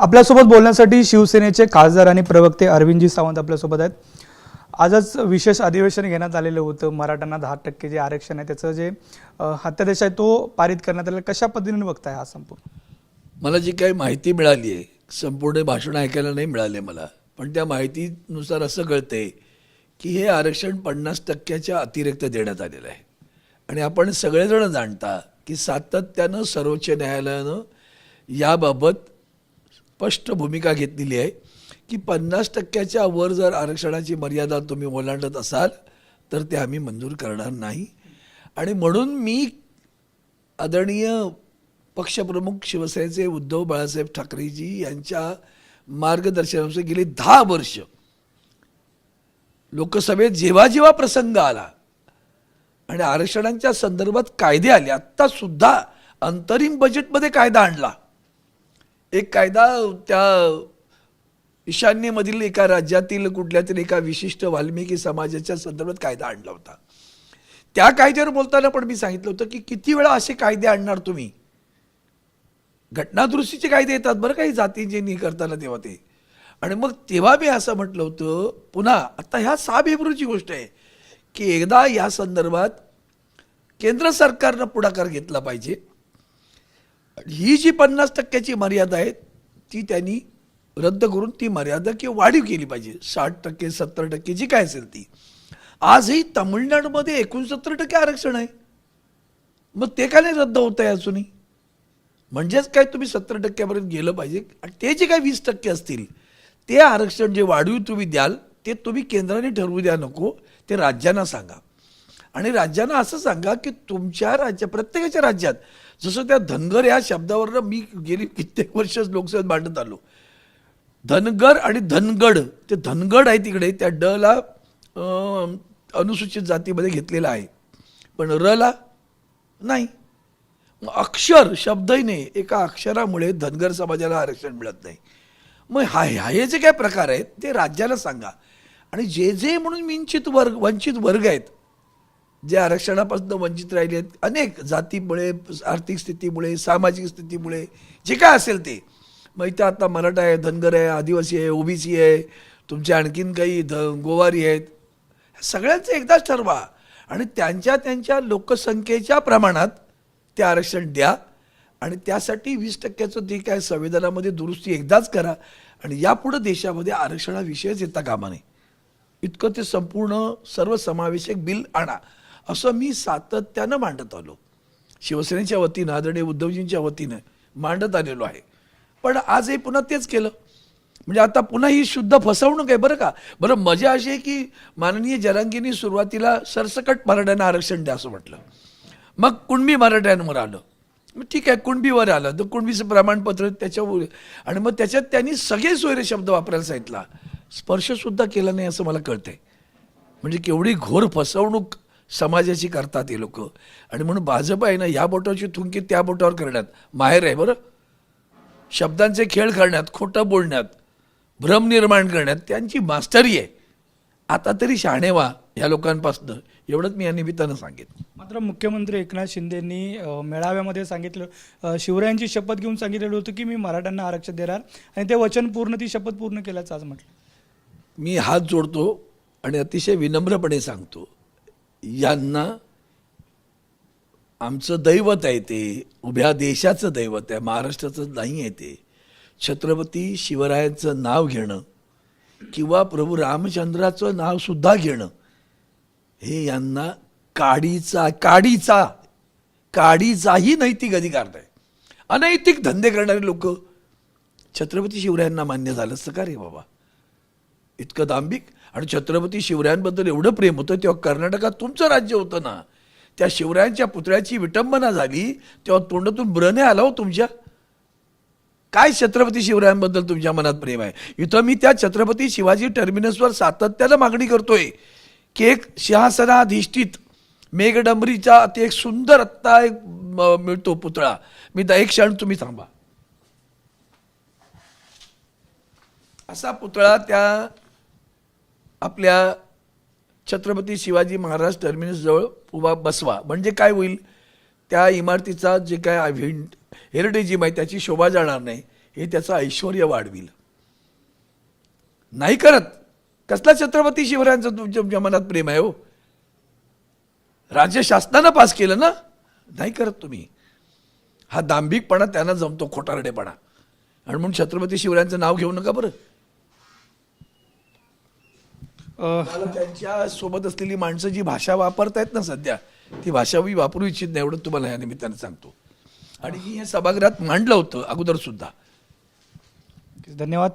आपल्यासोबत बोलण्यासाठी शिवसेनेचे खासदार आणि प्रवक्ते अरविंदजी सावंत आपल्यासोबत आहेत. आजच विशेष अधिवेशन घेण्यात आलेलं होतं. मराठ्यांना दहा टक्के जे आरक्षण आहे त्याचं जे हत्यादेश आहे तो पारित करण्यात आलेला. कशा पद्धतीने बघताय हा संपूर्ण? मला जी काही माहिती मिळाली आहे संपूर्ण भाषण ऐकायला नाही मिळाले मला. पण त्या माहितीनुसार असं कळतंय की हे आरक्षण पन्नास टक्क्याच्या अतिरिक्त देण्यात आलेलं आहे. आणि आपण सगळेजण जाणता की सातत्यानं सर्वोच्च न्यायालयानं याबाबत स्पष्ट भूमिका घेतलेली आहे की पन्नास टक्क्याच्या वर जर आरक्षणाची मर्यादा तुम्ही ओलांडत असाल तर ते आम्ही मंजूर करणार नाही. आणि म्हणून मी आदरणीय पक्षप्रमुख शिवसेनेचे उद्धव बाळासाहेब ठाकरेजी यांच्या मार्गदर्शनानुसार गेली दहा वर्ष लोकसभेत जेव्हा जेव्हा प्रसंग आला आणि आरक्षणांच्या संदर्भात कायदे आले आत्ता सुद्धा अंतरिम बजेटमध्ये कायदा आणला. एक कायदा त्या ईशान्येमधील एका राज्यातील कुठल्या तरी एका विशिष्ट वाल्मिकी समाजाच्या संदर्भात कायदा आणला होता. त्या कायद्यावर बोलताना पण मी सांगितलं होतं की किती वेळा असे कायदे आणणार तुम्ही? घटनादुरुस्तीचे कायदे येतात बरं काही जातींचे नि करताना तेव्हा ते. आणि मग तेव्हा मी असं म्हटलं होतं पुन्हा आता ह्या सहा फेब्रुवारीची गोष्ट आहे की एकदा या संदर्भात केंद्र सरकारनं पुढाकार घेतला पाहिजे. ही जी पन्नास टक्क्याची मर्यादा आहे ती त्यांनी रद्द करून ती मर्यादा किंवा वाढीव केली पाहिजे. साठ टक्के सत्तर टक्के जी काय असेल ती. आजही तमिळनाडूमध्ये एकोणसत्तर टक्के आरक्षण आहे. मग ते का नाही रद्द होत आहे अजूनही? म्हणजेच काय तुम्ही सत्तर टक्क्यापर्यंत गेलं पाहिजे? आणि ते जे काय वीस टक्के असतील ते आरक्षण जे वाढीव तुम्ही द्याल ते तुम्ही केंद्राने ठरवू द्या नको ते राज्यांना सांगा. आणि राज्यांना असं सांगा की तुमच्या राज्या प्रत्येकाच्या राज्यात जसं त्या धनगर या शब्दावरनं मी गेली कित्येक वर्ष लोकसभेत मांडत आलो. धनगर आणि धनगड ते धनगड आहे तिकडे त्या ड ला अनुसूचित जातीमध्ये घेतलेला आहे. पण र ला नाही. अक्षर शब्दही नाही एका अक्षरामुळे धनगर समाजाला आरक्षण मिळत नाही. मग हा हे जे काय प्रकार आहेत ते राज्याला सांगा. आणि जे जे म्हणून वंचित वर्ग वंचित वर्ग आहेत जे आरक्षणापासून वंचित राहिले आहेत अनेक जातीमुळे आर्थिक स्थितीमुळे सामाजिक स्थितीमुळे जे काय असेल ते. मग इथं आता मराठा आहे धनगर आहे आदिवासी आहे ओबीसी आहे तुमचे आणखीन काही ध गोवारी आहेत सगळ्यांचं एकदाच ठरवा. आणि त्यांच्या त्यांच्या लोकसंख्येच्या प्रमाणात ते आरक्षण द्या आणि त्यासाठी वीस टक्क्याचं जे काय संविधानामध्ये दुरुस्ती एकदाच करा आणि यापुढं देशामध्ये आरक्षणाविषयच येता कामा नये. इतकं ते संपूर्ण सर्वसमावेशक बिल आणा. असं मी सातत्यानं मांडत आलो. शिवसेनेच्या वतीनं आदरणीय उद्धवजींच्या वतीनं मांडत आलेलो आहे. पण आजही पुन्हा तेच केलं. म्हणजे आता पुन्हा ही शुद्ध फसवणूक आहे बरं का? बरं मजा अशी आहे की माननीय जरांगींनी सुरुवातीला सरसकट मराठ्यांना आरक्षण द्या असं म्हटलं. मग कुणबी मराठ्यांवर आलं? मग ठीक आहे कुणबीवर आलं. तर कुणबीचं प्रमाणपत्र त्याच्यावर आणि मग त्याच्यात त्यांनी सगळे सोयरे शब्द वापरायला सांगितला. स्पर्शसुद्धा केला नाही असं मला कळतंय. म्हणजे केवढी घोर फसवणूक समाजाची करतात हे लोक. आणि म्हणून भाजप आहे ना या बोटावरची थुंकी त्या बोटावर करण्यात. माहेर आहे बरं. शब्दांचे खेळ करण्यात खोटं बोलण्यात भ्रम निर्माण करण्यात त्यांची मास्टरी आहे. आता तरी शहाणे व्हा ह्या लोकांपासून. एवढंच मी या निमित्तानं सांगेन. मात्र मुख्यमंत्री एकनाथ शिंदेंनी मेळाव्यामध्ये सांगितलं शिवरायांची शपथ घेऊन सांगितलेलं होतं की मी मराठ्यांना आरक्षण देणार आणि ते वचन पूर्ण ती शपथ पूर्ण केल्याचं आज म्हटलं. मी हात जोडतो आणि अतिशय विनम्रपणे सांगतो यांना आमचं दैवत आहे ते उभ्या देशाचं दैवत आहे महाराष्ट्राचं नाही आहे ते. छत्रपती शिवरायांचं नाव घेणं किंवा प्रभू रामचंद्राचं नावसुद्धा घेणं हे यांना काडीचा काडीचा काडीचाही नैतिक अधिकार नाही. अनैतिक धंदे करणारे लोक छत्रपती शिवरायांना मान्य झालं असतं का रे बाबा. इतकं दांभिक आणि छत्रपती शिवरायांबद्दल एवढं प्रेम होतं तेव्हा कर्नाटकात तुमचं राज्य होतं ना. त्या शिवरायांच्या पुतळ्याची विटंबना झाली तेव्हा तोंडातून ब्रने आला हो तुमच्या. काय छत्रपती शिवरायांबद्दल तुमच्या मनात प्रेम आहे? इथं मी त्या छत्रपती शिवाजी टर्मिनसवर सातत्यानं मागणी करतोय की एक सिंहासनाधिष्ठित मेघडंबरीचा ते एक सुंदर आत्ता एक म- मिळतो पुतळा. मी दा- एक क्षण तुम्ही थांबा. असा पुतळा त्या आपल्या छत्रपती शिवाजी महाराज टर्मिनसजवळ उभा बसवा. म्हणजे काय होईल? त्या इमारतीचा जे काय हेरिटेज आहे त्याची शोभा जाणार नाही. हे त्याचं ऐश्वर वाढविल. नाही करत. कसला छत्रपती शिवरायांचं तुमच्या मनात प्रेम आहे हो? राज्य शासनानं पास केलं ना? नाही करत तुम्ही. हा दांभिकपणा त्यांना जमतो खोटारडेपणा. आणि म्हणून छत्रपती शिवरायांचं नाव घेऊ नका बरं. मला त्यांच्यासोबत असलेली माणसं जी भाषा वापरतायत ना सध्या ती भाषा मी वापरू इच्छित नाही एवढं तुम्हाला या निमित्तानं सांगतो. आणि मी हे सभागृहात मांडलं होतं अगोदर सुद्धा. धन्यवाद.